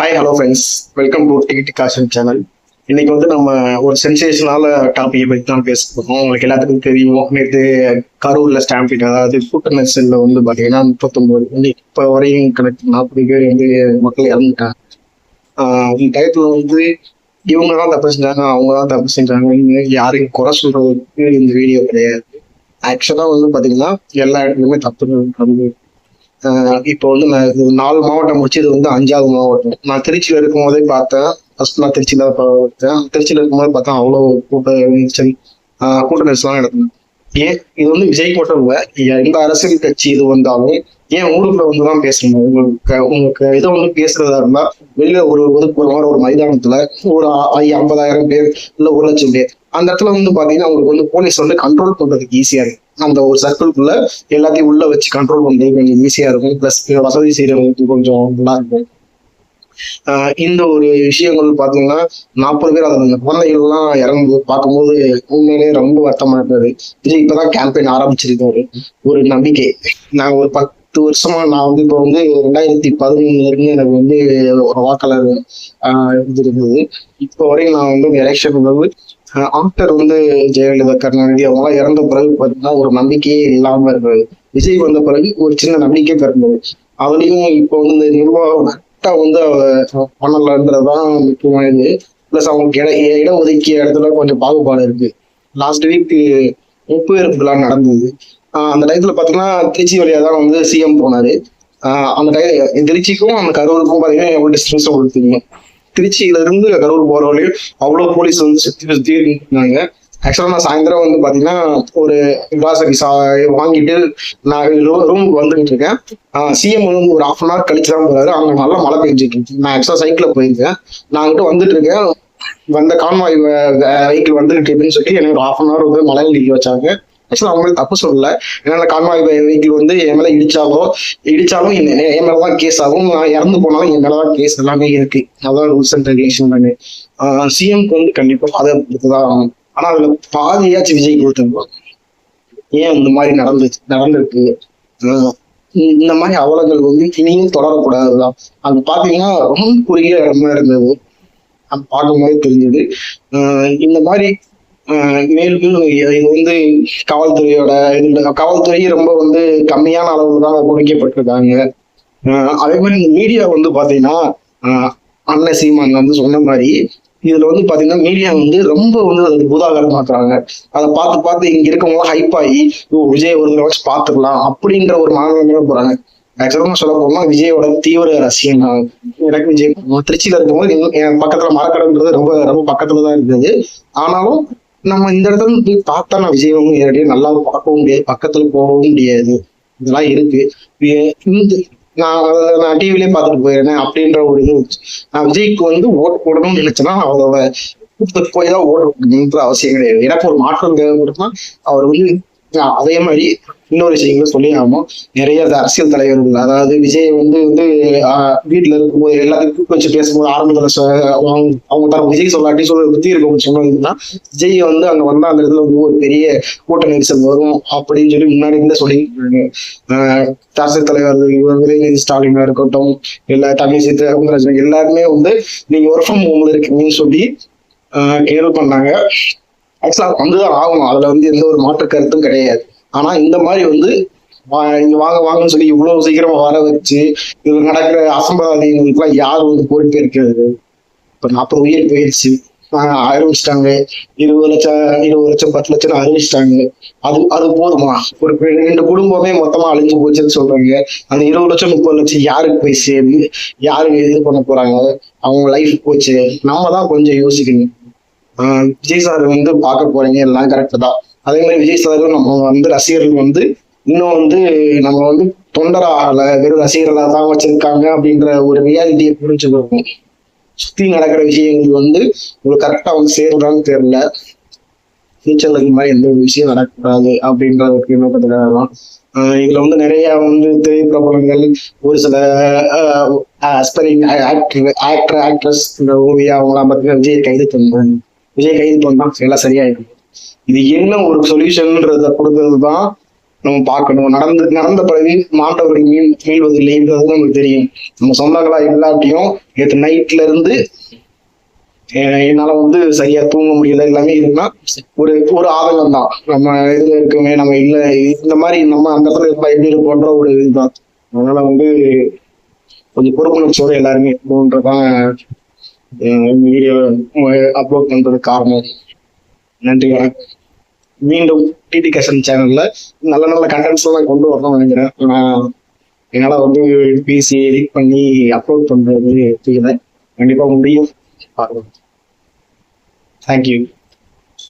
Hi hello friends welcome to DD caution channel இன்னைக்கு வந்து நம்ம ஒரு சென்சேஷனால டாபிக் பற்றி தான் பேச போகிறோம் உங்களுக்கு எல்லாத்துக்கும் தெரியும். நேற்று கரூரில் ஸ்டாம்பிங் அதாவது கூட்ட நெரிசல்ல வந்து பார்த்தீங்கன்னா முப்பத்தொம்போது வந்து இப்போ வரையும் கணக்கு நாற்பது பேர் வந்து மக்கள் இறந்துட்டாங்க. ஆஹ் இந்த வந்து இவங்க தான் தப்பு செஞ்சாங்க அவங்க தான் தப்பு செஞ்சாங்க யாரையும் குறை சொல்கிறதுக்கு இந்த வீடியோ கிடையாது. ஆக்சுவலாக வந்து பார்த்தீங்கன்னா எல்லா இடத்துலையுமே தப்பு நடந்து இப்போ வந்து நான் இது நாலு மாவட்டம் முடிச்சு இது வந்து அஞ்சாவது மாவட்டம். நான் திருச்சியில இருக்கும் போதே பார்த்தேன். ஃபர்ஸ்ட் நான் திருச்சியில பார்த்தேன் திருச்சியில இருக்கும்போது பார்த்தா அவ்வளோ கூட்ட சரி கூட்ட நெரிசலாம் நடக்கும் ஏன்? இது வந்து விஜய் மட்டும் இல்லை எந்த அரசியல் கட்சி இது வந்தாலும் ஏன் ஊருக்குள்ள வந்து தான் பேசணும்? உங்களுக்கு உங்களுக்கு இதை வந்து பேசுறதா இருந்தா வெளியில ஒரு ஒதுக்குற ஒரு மைதானத்துல ஒரு ஐ- ஐம்பதாயிரம் பேர் இல்ல ஒரு லட்சம் பேர் அந்த இடத்துல வந்து பாத்தீங்கன்னா அவங்களுக்கு வந்து போலீஸ் வந்து கண்ட்ரோல் பண்றதுக்கு ஈஸியா இருக்கும். அந்த ஒரு சர்க்கிள்குள்ள எல்லாத்தையும் உள்ள வச்சு கண்ட்ரோல் பண்றது கொஞ்சம் ஈஸியா இருக்கும். பிளஸ் வசதி செய்யறவங்களுக்கு கொஞ்சம் நல்லா இருக்கும். ஆஹ் இந்த ஒரு விஷயங்கள் பாத்தீங்கன்னா நாற்பது பேர் அந்த குழந்தைகள் எல்லாம் இறங்கு பார்க்கும்போது உண்மையிலேயே ரொம்ப வருத்தமா இருந்தது. விஜய் இப்பதான் கேம்பெயின் ஆரம்பிச்சிருக்காரு ஒரு நம்பிக்கை. நான் ஒரு பத்து வருஷமா நான் வந்து இப்போ வந்து ரெண்டாயிரத்தி பதினொன்னுல இருந்து எனக்கு வந்து ஒரு வாக்காளர் ஆஹ் இது இருந்தது. இப்போ வரையும் நான் வந்து எலெக்ஷன் வந்து ஆஃப்டர் வந்து ஜெயலலிதா கருணாநிதி அவங்களாம் இறந்த பிறகு பார்த்தீங்கன்னா ஒரு நம்பிக்கையே இல்லாம இருந்தது. விஜய் வந்த பிறகு ஒரு சின்ன நம்பிக்கை பிறந்தது. அதுலயும் இப்போ வந்து நிர்வாகம் கரெக்டா வந்து பண்ணலன்றதுதான் முக்கியமானது. பிளஸ் அவங்களுக்கு இட இட ஒதுக்கிய இடத்துல கொஞ்சம் பாகுபாடு இருக்கு. லாஸ்ட் வீக் உப்பு விழா நடந்தது. அந்த டயத்துல பாத்தீங்கன்னா திருச்சி வழியா தான் வந்து சிஎம் போனாரு. அந்த டய திருச்சிக்கும் அந்த கரூருக்கும் பாத்தீங்கன்னா எவ்வளவு டிஸ்டன்ஸ் கொடுத்தீங்க? திருச்சியில இருந்து கரூர் போற வரையும் அவ்வளவு போலீஸ் வந்து சுத்தி சுத்தி இருந்தாங்க ஆக்சுவலா நான் சாயந்தரம் வந்து பாத்தீங்கன்னா ஒரு கிளாசரி சா வாங்கிட்டு நான் ரூம் வந்துகிட்டு இருக்கேன். சிஎம் வந்து ஒரு ஹாஃப் அன் ஹவர் கழிச்சு தான் போறாரு. அங்க நல்லா மழை பெஞ்சிட்டு இருக்கு. நான் ஆக்சுவலா சைக்கிள்ல போயிருக்கேன். நான் அங்கிட்ட வந்துட்டு இருக்கேன். வந்த கான்வாய் வெஹிக்கிள் வந்துகிட்டு இருக்குன்னு சொல்லி எனக்கு ஒரு ஹாஃப் அன் ஹவர் வந்து மழையில் நிற்க வச்சாங்க. ஆக்சுவலா அவங்களுக்கு தப்பு சொல்லல. என்னால அந்த கான்வாய் வெஹிக்கிள் வந்து என் மேல இடிச்சாலோ இடிச்சாலும் என் என் மேலதான் கேஸ் ஆகும். நான் இறந்து போனாலும் என் மேலதான் கேஸ் எல்லாமே இருக்கு. அதான் ரூல்ஸ் அண்ட் ரெகுலேஷன் தானே சிஎம்க்கு வந்து கண்டிப்பா அதை கொடுத்துதான் ஆகும் ஆனா அதுல பாதியாச்சும் விஜய் கொடுத்துருக்கோம் ஏன் இந்த மாதிரி நடந்துச்சு நடந்திருக்கு? இந்த மாதிரி அவலங்கள் வந்து இனியும் தொடரக்கூடாதுதான். அது பாத்தீங்கன்னா ரொம்ப குறுகிய இடமா இருந்தது. அது பார்க்கும்போது தெரிஞ்சது. இந்த மாதிரி மேலும் இது வந்து காவல்துறையோட இது காவல்துறை ரொம்ப வந்து கம்மியான அளவுல தான் குறைக்கப்பட்டிருக்காங்க அதே மாதிரி இந்த மீடியா வந்து பாத்தீங்கன்னா அண்ணன் சீமான் வந்து சொன்ன மாதிரி இதுல வந்து பாத்தீங்கன்னா மீடியா வந்து ரொம்ப வந்து அது பூதாகரமாக்குறாங்க அதை பார்த்து பார்த்து இங்க இருக்கவங்க ஹைப் ஆகி ஓ விஜய் ஒரு தடவை வச்சு பாத்துக்கலாம் அப்படிங்கிற ஒரு மனநிலைமையில போறாங்க. ஆக்சுவலாக சொல்ல போனா விஜயோட தீவிர ரசிகன் நான். எனக்கு விஜய் திருச்சியில இருக்கும்போது என் பக்கத்துல மரக்கடைன்றது ரொம்ப ரொம்ப பக்கத்துல தான் இருந்தது. ஆனாலும் நம்ம இந்த இடத்துல போய் பார்த்தா நான் விஜய் நேரடியாக நல்லா பார்க்கவும் முடியாது. பக்கத்துல போகவும் முடியாது. இதெல்லாம் இருக்கு. இந்த நான் அதை நான் டிவிலே பார்த்துட்டு போயிருந்தேன் அப்படின்ற ஒரு இது நான் விஜய்க்கு வந்து ஓட்டு போடணும்னு நினைச்சேன்னா அவரோட கூப்பிட்டு போய் தான் ஓட்டு போடணுன்ற அவசியம் கிடையாது. எனக்கு ஒரு மாற்றம் தேவைப்படுதுன்னா அவர் வந்து அதே மாதிரி இன்னொரு விஷயங்களும் சொல்லி ஆகணும் நிறைய அரசியல் தலைவர்கள் அதாவது விஜய் வந்து வந்து வீட்டுல இருக்கும்போது எல்லாத்துக்கும் வச்சு பேசும்போது ஆரம்பத்துல சொ- அவங்க அவங்க தர விஜய் சொல்லாட்டி சொல்ல புத்தி இருக்கும் சொன்னதுன்னா விஜய் வந்து அங்க வந்தா அந்த இடத்துல வந்து ஒரு பெரிய கூட்ட நெரிசல் வரும் அப்படின்னு சொல்லி முன்னாடி இருந்தே சொல்லிட்டு ஆஹ் அரசியல் தலைவர்கள் இவங்க உதயநிதி ஸ்டாலினா இருக்கட்டும் இல்ல தமிழிசை சவுந்தரராஜன் எல்லாருமே வந்து நீங்க ஒர்க் ஃப்ரம் ஹோம்ல இருக்கீங்கன்னு சொல்லி ஆஹ் கேள்வி பண்ணாங்க. ஆக்சுவலா வந்துதான் ஆகணும். அதுல வந்து எந்த ஒரு மாற்று கருத்தும் கிடையாது. ஆனா இந்த மாதிரி வந்து வா- இங்க வாங்க வாங்கன்னு சொல்லி இவ்வளவு சீக்கிரமா வர வச்சு இது நடக்கிற அசம்பாவிதங்களுக்குலாம் யார் வந்து போயிட்டு இருக்கிறது இப்ப நாற்பது உயிர் போயிடுச்சு ஆரம்பிச்சிட்டாங்க அறிவிச்சிட்டாங்க. இருபது லட்சம் இருபது லட்சம் பத்து லட்சம் அறிவிச்சிட்டாங்க. அது அது போதுமா? ஒரு பெ- ரெண்டு குடும்பமே மொத்தமா அழிஞ்சு போச்சுன்னு சொல்றாங்க. அந்த இருபது லட்சம் முப்பது லட்சம் யாருக்கு போய் சேருது? யாருக்கு இது பண்ண போறாங்க? அவங்க லைஃப் போச்சு. நம்ம தான் கொஞ்சம் யோசிக்கணும். விஜய் சார் வந்து பார்க்க போறீங்க எல்லாம் கரெக்ட் தான். அதே மாதிரி விஜய் சார் நம்ம வந்து ரசிகர்கள் வந்து இன்னும் வந்து நம்ம வந்து தொண்டராகல வெறும் ரசிகர்களா தான் வச்சிருக்காங்க அப்படின்ற ஒரு ரியாலிட்டியை புரிஞ்சுக்கணும் சுத்தி நடக்கிற விஷயங்கள் வந்து உங்களுக்கு கரெக்டா வந்து சேருறான்னு தெரியல. ஃபியூச்சர்ல இந்த மாதிரி எந்த ஒரு விஷயம் நடக்கக்கூடாது அப்படின்ற ஒரு நோக்கத்துக்காக தான் இதுல வந்து நிறைய வந்து திரைப்பிரபலங்கள் ஒரு சில அஸ்பரிங் ஆக்டர் ஆக்டர் ஆக்ட்ரஸ் இந்த ஓவியா அவங்களாம் பார்த்தீங்கன்னா விஜய் கைது பண்ணாங்க. விஜய் கைது பண்ணா எல்லாம் சரியாயிடும். இது என்ன ஒரு சொல்யூஷன்ன்றத கொடுக்கறது தான் நம்ம பார்க்கணும். நடந்து நடந்த பிறகு மாண்டவர்கள் மீன் மீள்வதில்லைன்றது நமக்கு தெரியும். நம்ம சொந்தங்களா இல்லாட்டியும் நேற்று நைட்ல இருந்து அஹ் என்னால வந்து சரியா தூங்க முடியல. எல்லாமே இருக்குன்னா ஒரு ஒரு ஆதங்கம் தான் நம்ம இதுல இருக்குமே நம்ம இல்ல இந்த மாதிரி நம்ம அந்த இடத்துல இருந்தா எப்படி இருப்போன்ற ஒரு இதுதான். அதனால வந்து கொஞ்சம் பொறுப்புணர்ச்சியோட எல்லாருமே இருக்கணுன்றதான் வீடியோ அப்லோட் பண்ணுறது காரணம் நன்றி வணக்கம். மீண்டும் டிடி கஷன் சேனல்ல நல்ல நல்ல கண்டென்ட்ஸ் எல்லாம் கொண்டு வரணும்னு நினைக்கிறேன். நான் என்னால வந்து பிசி எடிட் பண்ணி அப்லோட் பண்றது தெரியல கண்டிப்பா முடியும். பார்க்கலாம் தேங்க்யூ